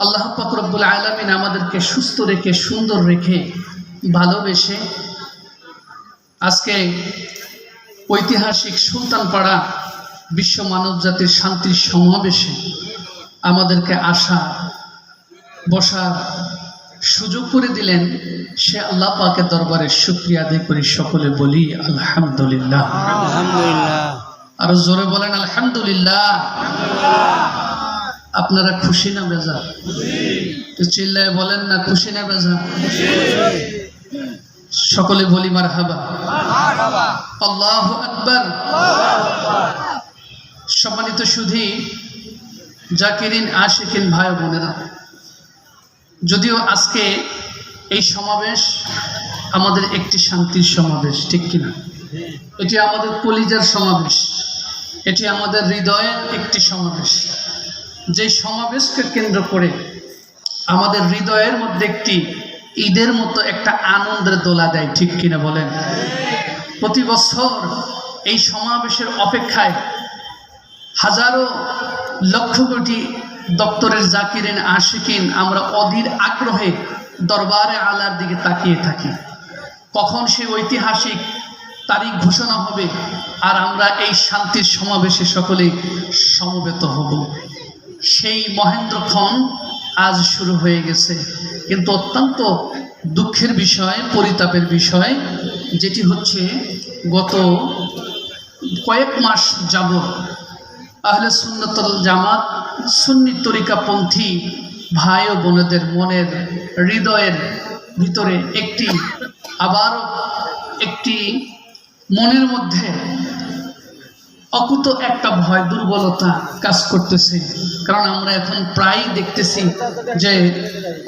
আল্লাহ পাকরব্বুল আলমিন আমাদেরকে সুস্থ রেখে সুন্দর রেখে ভালোবেসে আজকে ঐতিহাসিক সুলতানপাড়া বিশ্ব মানব জাতির শান্তির সমাবেশে আমাদেরকে আসা বসার সুযোগ করে দিলেন সে আল্লাহ পাকের দরবারে শুক্রিয়া আদায় করি সকলে বলি আলহামদুলিল্লাহ। আলহামদুলিল্লাহ। আরও জোরে বলেন আলহামদুলিল্লাহ। আপনারা খুশি না বেজা? চিল্লায় বলেন না, খুশি না বেজা? সকলে বলি মার হাবা আকবর। সম্মানিত সুধী, জাকিরিন, আশিকিন ভাই বোনেরা, যদিও আজকে এই সমাবেশ আমাদের একটি শান্তির সমাবেশ, ঠিক কিনা? এটি আমাদের কলিজার সমাবেশ, এটি আমাদের হৃদয়ের একটি সমাবেশ। যে সমাবেশকে কেন্দ্র করে আমাদের হৃদয়ের মধ্যে একটি ঈদের মতো একটা আনন্দের দোলা দেয়, ঠিক কিনা বলেন? প্রতি বছর এই সমাবেশের অপেক্ষায় হাজারো লক্ষ কোটি দপ্তরের জাকিরিন, আশিকিন আমরা অধীর আগ্রহে দরবারে আলার দিকে তাকিয়ে থাকি। কখন সে ঐতিহাসিক তারিখ ঘোষণা হবে আর আমরা এই শান্তির সমাবেশে সকলে সমবেত হব? সেই মহেন্দ্রক্ষণ আজ শুরু হয়ে গেছে। কিন্তু অত্যন্ত দুঃখের বিষয়, পরিতাপের বিষয়, যেটি হচ্ছে গত কয়েক মাস যাব আহলে সুন্নতল জামাত সুন্নি তরিকাপন্থী ভাই ও বোনেদের মনের হৃদয়ের ভিতরে একটি, আবারও একটি মনের মধ্যে অকুত একটা ভয় দুর্বলতা কাজ করতেছে। কারণ আমরা এখন প্রায় দেখতেছি যে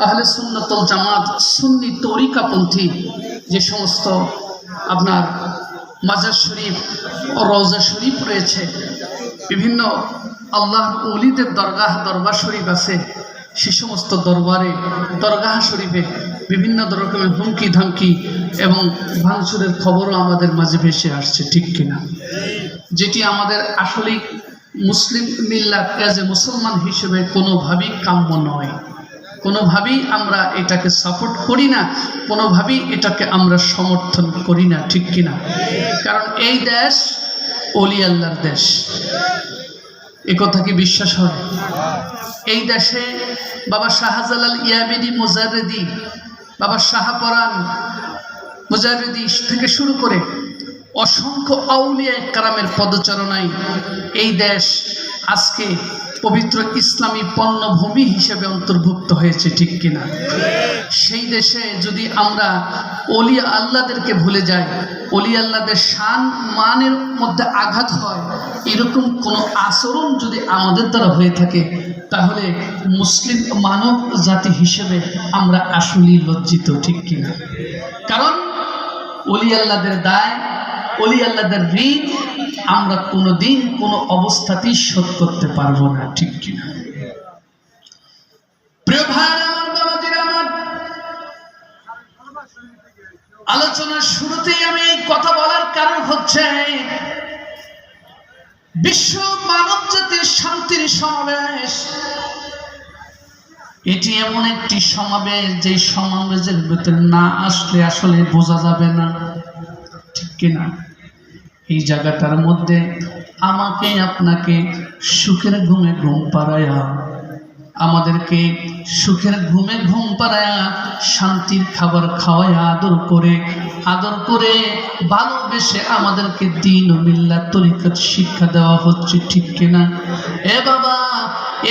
আহলে সুন্নতল জামাত সুন্নি তরিকাপন্থী যে সমস্ত আপনার মাজার শরীফ ও রওজা শরীফ রয়েছে, বিভিন্ন আল্লাহ অলিদের দরগাহ, দরবার শরীফ আছে, সে সমস্ত দরবারে, দরগাহ শরীফে বিভিন্ন রকমের হুমকি ধামকি এবং ভাঙচুরের খবরও আমাদের মাঝে ভেসে আসছে, ঠিক কিনা? যেটি আমাদের আসলেই মুসলিম মিল্লাত অ্যাজ এ মুসলমান হিসেবে কোনোভাবেই কাম্য নয়। কোনোভাবেই আমরা এটাকে সাপোর্ট করি না, কোনোভাবেই এটাকে আমরা সমর্থন করি না, ঠিক কিনা কারণ এই দেশ অলি আল্লাহর দেশ। এ কথা কি বিশ্বাস হয়? এই দেশে বাবা শাহজালাল ইয়াবিনী মোজারেদি বাবা শাহপরান মুজারেদি থেকে শুরু করে অসংখ্য আউলিয়া কারামের পদচারণায় এই দেশ আজকে পবিত্র ইসলামী পণ্যভূমি হিসেবে অন্তর্ভুক্ত হয়েছে, ঠিক কিনা? সেই দেশে যদি আমরা অলিয়া আল্লাদেরকে ভুলে যাই, অলি আল্লাদের শান, মানের মধ্যে আঘাত হয়, এরকম কোনো আচরণ যদি আমাদের দ্বারা হয়ে থাকে, তাহলে মুসলিম মানব জাতি হিসেবে আমরা আসলেই লজ্জিত, ঠিক কিনা? কারণ অলি আল্লাদের দায় অলি আল্লাদের ঋণ, আমরা কোনো অবস্থাতেই শোধ করতে পারব না, ঠিক কিনা? আলোচনার শুরুতেই আমি এই কথা বলার কারণ হচ্ছে, বিশ্ব মানব জাতির শান্তির সমাবেশ। এটি এমন একটি সমাবেশ যে সমাবেশের ভিতরে না আসলে আসলে বোঝা যাবে না, ঠিক কিনা? এই জায়গাটার মধ্যে আমাকে আপনাকে সুখের ঘুমে ঘুম পাড়ায়া, আমাদেরকে সুখের ঘুমে ঘুম পাড়ায়া, শান্তির খাবার খাওয়ায় আদর করে আদর করে ভালোবেসে আমাদেরকে দিন ও মিল্লার তরিকাত শিক্ষা দেওয়া হচ্ছে, ঠিক কিনা? এ বাবা,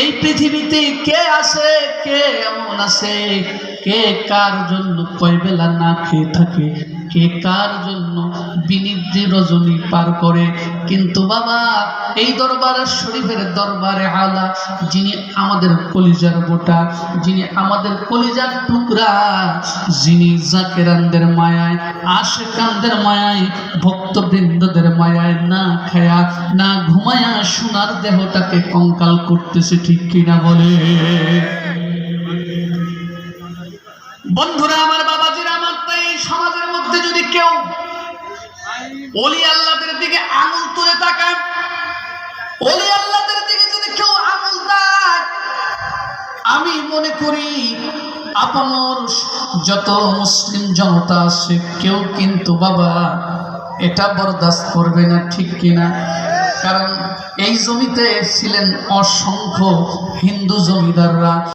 এই পৃথিবীতে কে আছে, কে এমন আছে, কে কার জন্য কয় বেলা না খেয়ে থাকে? কে কার জন্য বিনিদ্রি রজনী পার করে? কিন্তু বাবা, এই দরবারে, শরীফের দরবারে আলা, যিনি আমাদের কলিজার বোটা, যিনি আমাদের কলিজার টুকরা, যিনি জাকেরানদের মায়ায়, আশেকানদের মায়ায়, ভক্তবৃন্দদের মায়ায় না খায়া, না ঘুমায়া সোনার দেহটাকে কঙ্কাল করতেছে, ঠিক কিনা বলে? বন্ধুরা, আমার কেউ অলি আল্লাহদের দিকে আঙুল তুলে তাকায়। অলি আল্লাহদের দিকে যদি কেউ আঙুল দেয়, আমি মনে করি আপামর যত মুসলিম জনতা আছে, কেউ কিন্তু বাবা এটা বরদাস্ত করবে না, ঠিক কিনা? কারণ এই জমিতে ছিলেন অসংখ্য হিন্দু জমিদাররা।